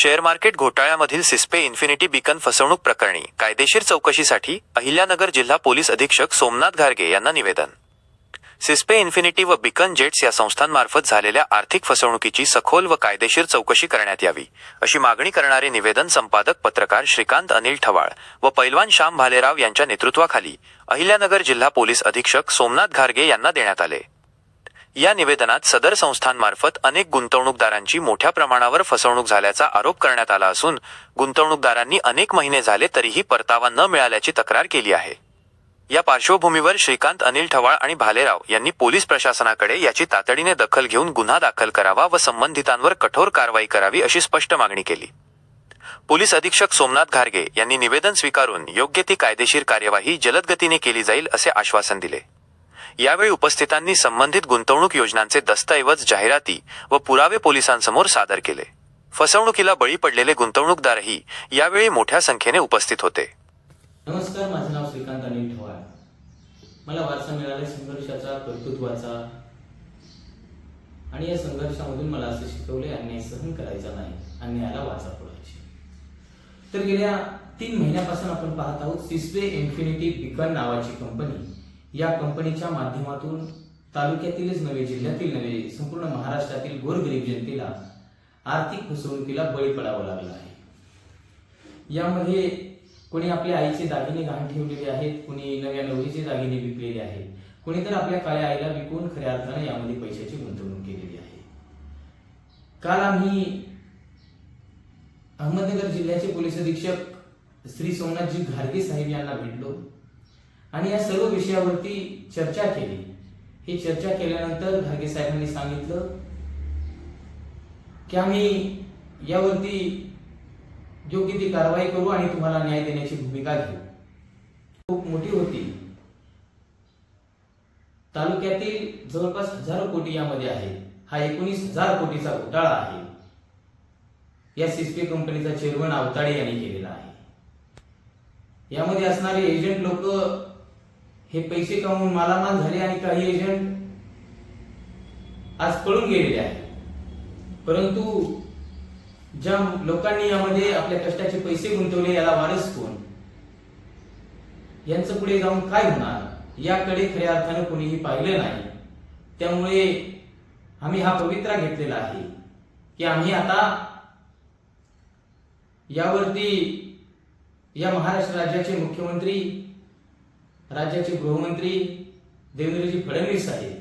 Share market घोटाळ्यामधील सिस्पे infinity beacon फसवणूक प्रकरणी कायदेशीर चौकशीसाठी अहिल्यानगर जिल्हा पोलीस अधीक्षक सोमनाथ घारगे यांना निवेदन. सिस्पे इन्फिनिटी व बिकन जेट्स या संस्थांमार्फत झालेल्या आर्थिक फसवणुकीची सखोल व कायदेशीर चौकशी करण्यात यावी अशी मागणी करणारे निवेदन संपादक पत्रकार श्रीकांत अनिल ठवाळ व पैलवान श्याम भालेराव यांच्या नेतृत्वाखाली अहिल्यानगर जिल्हा पोलीस अधीक्षक सोमनाथ घारगे यांना देण्यात आले. या निवेदनात सदर संस्थांमार्फत अनेक गुंतवणूकदारांची मोठ्या प्रमाणावर फसवणूक झाल्याचा आरोप करण्यात आला असून गुंतवणूकदारांनी अनेक महिने झाले तरीही परतावा न मिळाल्याची तक्रार केली आहे. या पार्श्वभूमीवर श्रीकांत अनिल ठवाळ आणि भालेराव यांनी पोलीस प्रशासनाकडे याची तातडीने दखल घेऊन गुन्हा दाखल करावा व संबंधितांवर कठोर कारवाई करावी अशी स्पष्ट मागणी केली. पोलीस अधीक्षक सोमनाथ घारगे यांनी निवेदन स्वीकारून योग्य ती कायदेशीर कार्यवाही जलदगतीने केली जाईल असे आश्वासन दिले. यावेळी उपस्थितांनी संबंधित गुंतवणूक योजनांचे दस्तऐवज जाहिराती व पुरावे पोलिसांसमोर सादर केले. फसवणुकीला बळी पडलेले गुंतवणूकदारही यावेळी मोठ्या संख्येने उपस्थित होते. नमस्कार माझं नाव श्रीकांत अनिल ठवाळ मला वारसा मिळाला संघर्षाचा कर्तृत्वाचा आणि या संघर्षामधून मला असं शिकवले अन्याय सहन करायचा नाही अन्यायाला वाचा फोडायची तर गेल्या तीन महिन्यापासून आपण पाहत आहोत सिस्वे इन्फिनिटी बिकन नावाची कंपनी या कंपनीच्या माध्यमातून तालुक्यातीलच नव्हे जिल्ह्यातील नव्हे संपूर्ण महाराष्ट्रातील गोरगरीब जनतेला आर्थिक फसवणुकीला बळी पडावं लागलं आहे. यामध्ये कोणी आपल्या आईचे दागिने गहाण ठेवलेले आहेत कोणी नव्या नवरीचे दागिने विकलेले आहेत कोणी तर आपल्या काळ्या आईला विकून खऱ्या अर्थाने यामध्ये पैशाची गुंतवणूक केलेली आहे. काल आम्ही अहमदनगर जिल्ह्याचे पोलीस अधीक्षक श्री सोमनाथजी घारगे साहेब यांना भेटलो. आणि या सर्व विषयावरती चर्चा केली. ही चर्चा केल्यानंतर घारगे साहेबांनी सांगितलं की आम्ही यावरती योग्य ती कारवाई करू आणि तुम्हाला न्याय देण्याची भूमिका घेऊ. खूप मोठी होती. तालुक्यातील जवळपास हजारो कोटी यामध्ये आहे. हा एकोणीस हजार कोटीचा घोटाळा आहे. या सिस्पी कंपनीचा चेअरमन अवताडे यांनी केलेला आहे. यामध्ये असणारे एजंट लोक हे पैसे कमवून मालामाल झाले आणि काही एजंट आज पळून गेलेले आहेत. परंतु ज्या लोकांनी यामध्ये आपल्या कष्टाचे पैसे गुंतवले याला वारस कोण? यांचं पुढे जाऊन काय होणार? याकडे खऱ्या अर्थानं कोणीही पाहिलं नाही. त्यामुळे आम्ही हा पवित्रा घेतलेला आहे की आम्ही आता यावरती या महाराष्ट्र राज्याचे मुख्यमंत्री राज्याचे गृहमंत्री देवेंद्रजी फडणवीस साहेब.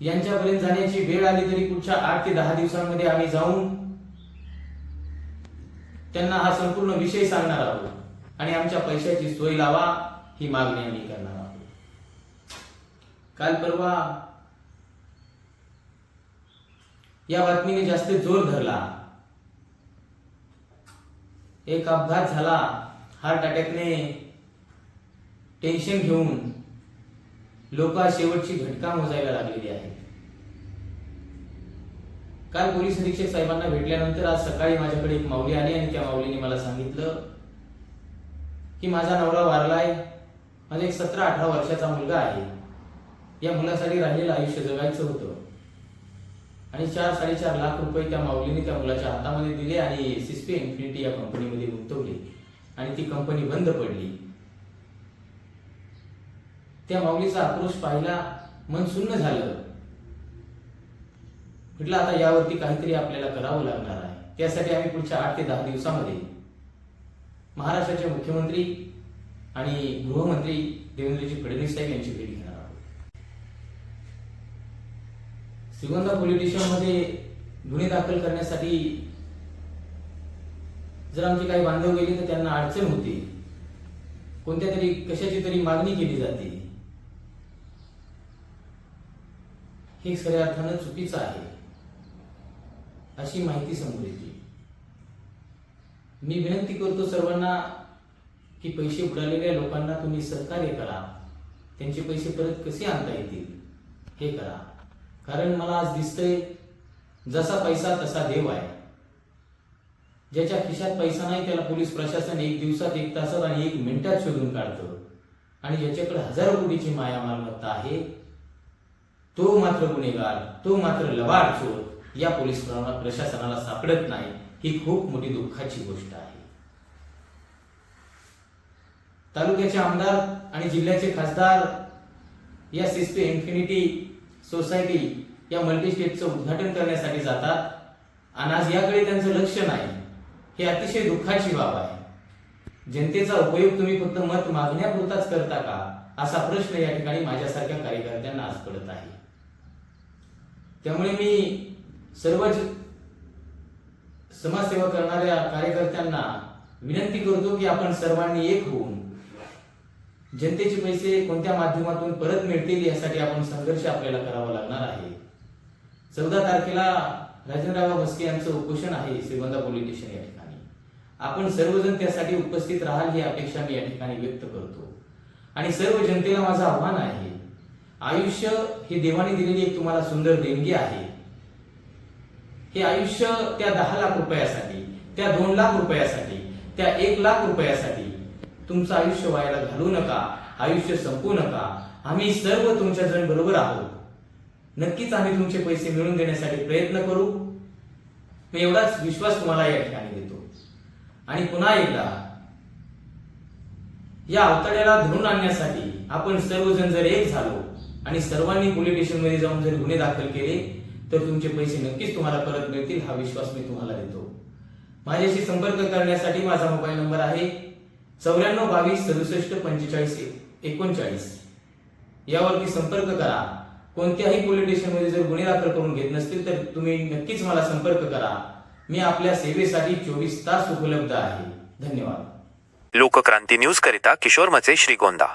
यांच्यापर्यंत जाण्याची वेळ आली तरी पुढच्या आठ ते दहा दिवसांमध्ये आम्ही जाऊन त्यांना हा संपूर्ण विषय सांगणार आहोत आणि आमच्या पैशाची सोय लावा ही मागणी आम्ही करणार आहोत. काल परवा या बातमीने जास्त जोर धरला. एक अपघात झाला. हार्ट अटॅकने टेन्शन घेऊन लोक शेवटची घटका मोजायला लागलेली आहेत. काल पोलीस अधीक्षक साहेबांना भेटल्यानंतर आज सकाळी माझ्याकडे एक माऊली आली आणि त्या माऊलीने मला सांगितलं की माझा नवरा वारलाय. माझा एक सतरा अठरा वर्षाचा मुलगा आहे. या मुलासाठी राहिलेलं आयुष्य जगायचं होतं. आणि चार साडेचार लाख रुपये त्या माऊलीने त्या मुलाच्या हातामध्ये दिले आणि सिस्पे इन्फिनिटी या कंपनीमध्ये गुंतवली. आणि ती कंपनी बंद पडली. त्या माऊलीचा आक्रोश पाहिला मन सुन्न झालं. म्हटलं आता यावरती काहीतरी आपल्याला करावं लागणार आहे. त्यासाठी आम्ही पुढच्या आठ ते दहा दिवसामध्ये महाराष्ट्राचे मुख्यमंत्री आणि गृहमंत्री देवेंद्रजी फडणवीस साहेब यांची भेट घेणार आहोत. श्रीगोंदा पोलीस स्टेशनमध्ये गुन्हे दाखल करण्यासाठी जर आमचे काही बांधव गेले तर त्यांना अडचण होते. कोणत्या तरी कशाची तरी मागणी केली जाते. हे खऱ्या अर्थानं चुकीचं आहे. अशी माहिती समोर येते. मी विनंती करतो सर्वांना की पैसे उडालेल्या लोकांना तुम्ही सहकार्य करा. त्यांचे पैसे परत कसे आणता येतील हे करा. कारण मला आज दिसतंय जसा पैसा तसा देव आहे. ज्याच्या खिशात पैसा नाही त्याला पोलीस प्रशासन एक दिवसात एक तासात आणि एक मिनिटात शोधून काढतं. आणि ज्याच्याकडे हजारो कोटीची माया मालमत्ता आहे तो मात्र गुन्हेगार तो मात्र लवाड चोर या पोलीस प्रशासनाला सापडत नाही ही खूप मोठी दुःखाची गोष्ट आहे. तालुक्याचे आमदार आणि जिल्ह्याचे खासदार या सिस्पे इन्फिनिटी सोसायटी या मल्टीस्टेटचं उद्घाटन करण्यासाठी जातात आणि आज याकडे त्यांचं लक्ष नाही हे अतिशय दुःखाची बाब आहे. जनतेचा उपयोग तुम्ही फक्त मत मागण्यापुरताच करता का असा प्रश्न या ठिकाणी माझ्यासारख्या कार्यकर्त्यांना आज पडत आहे. त्यामुळे मी सर्व समाजसेवा करणाऱ्या कार्यकर्त्यांना विनंती करतो की आपण सर्वांनी एक होऊन जनतेचे पैसे कोणत्या माध्यमातून परत मिळतील यासाठी आपण संघर्ष आपल्याला करावा लागणार आहे. चौदा तारखेला राजेंद्रराव भस्के यांचं उपोषण आहे श्रीगोंदा पोलीस स्टेशन या ठिकाणी. आपण सर्वजण त्यासाठी उपस्थित राहाल ही अपेक्षा मी या ठिकाणी व्यक्त करतो. आणि सर्व जनतेला माझं आव्हान आहे आयुष्य ही देवाने दिलेली एक तुम्हाला सुंदर देणगी आहे. हे आयुष्य त्या दहा लाख रुपयासाठी त्या दोन लाख रुपयासाठी त्या एक लाख रुपयासाठी तुमचं आयुष्य व्हायला घालू नका आयुष्य संपू नका. आम्ही सर्व तुमच्या जण बरोबर आहोत. नक्कीच आम्ही तुमचे पैसे मिळवून देण्यासाठी प्रयत्न करू. मी एवढाच विश्वास तुम्हाला या ठिकाणी देतो. आणि पुन्हा एकदा या अवतड्याला धरून आणण्यासाठी आपण सर्वजण जर एक झालो आणि सर्वांनी पोलीस स्टेशनमध्ये जाऊन जर गुन्हे दाखल केले तर तुमचे पैसे नक्कीच तुम्हाला परत मिळतील हा विश्वास मी तुम्हाला देतो. माझ्याशी संपर्क करण्यासाठी माझा मोबाईल नंबर आहे चौऱ्याण्णव बावीस सदुसष्ट पंचेचाळीस एकोणचाळीस. यावरती संपर्क करा. कोणत्याही पोलीस स्टेशनमध्ये जर गुन्हे दाखल करून घेत नसतील तर तुम्ही नक्कीच मला संपर्क करा. मी आपल्या सेवेसाठी चोवीस तास उपलब्ध आहे. धन्यवाद. लोकक्रांती न्यूज करिता किशोर मचे श्रीगोंदा.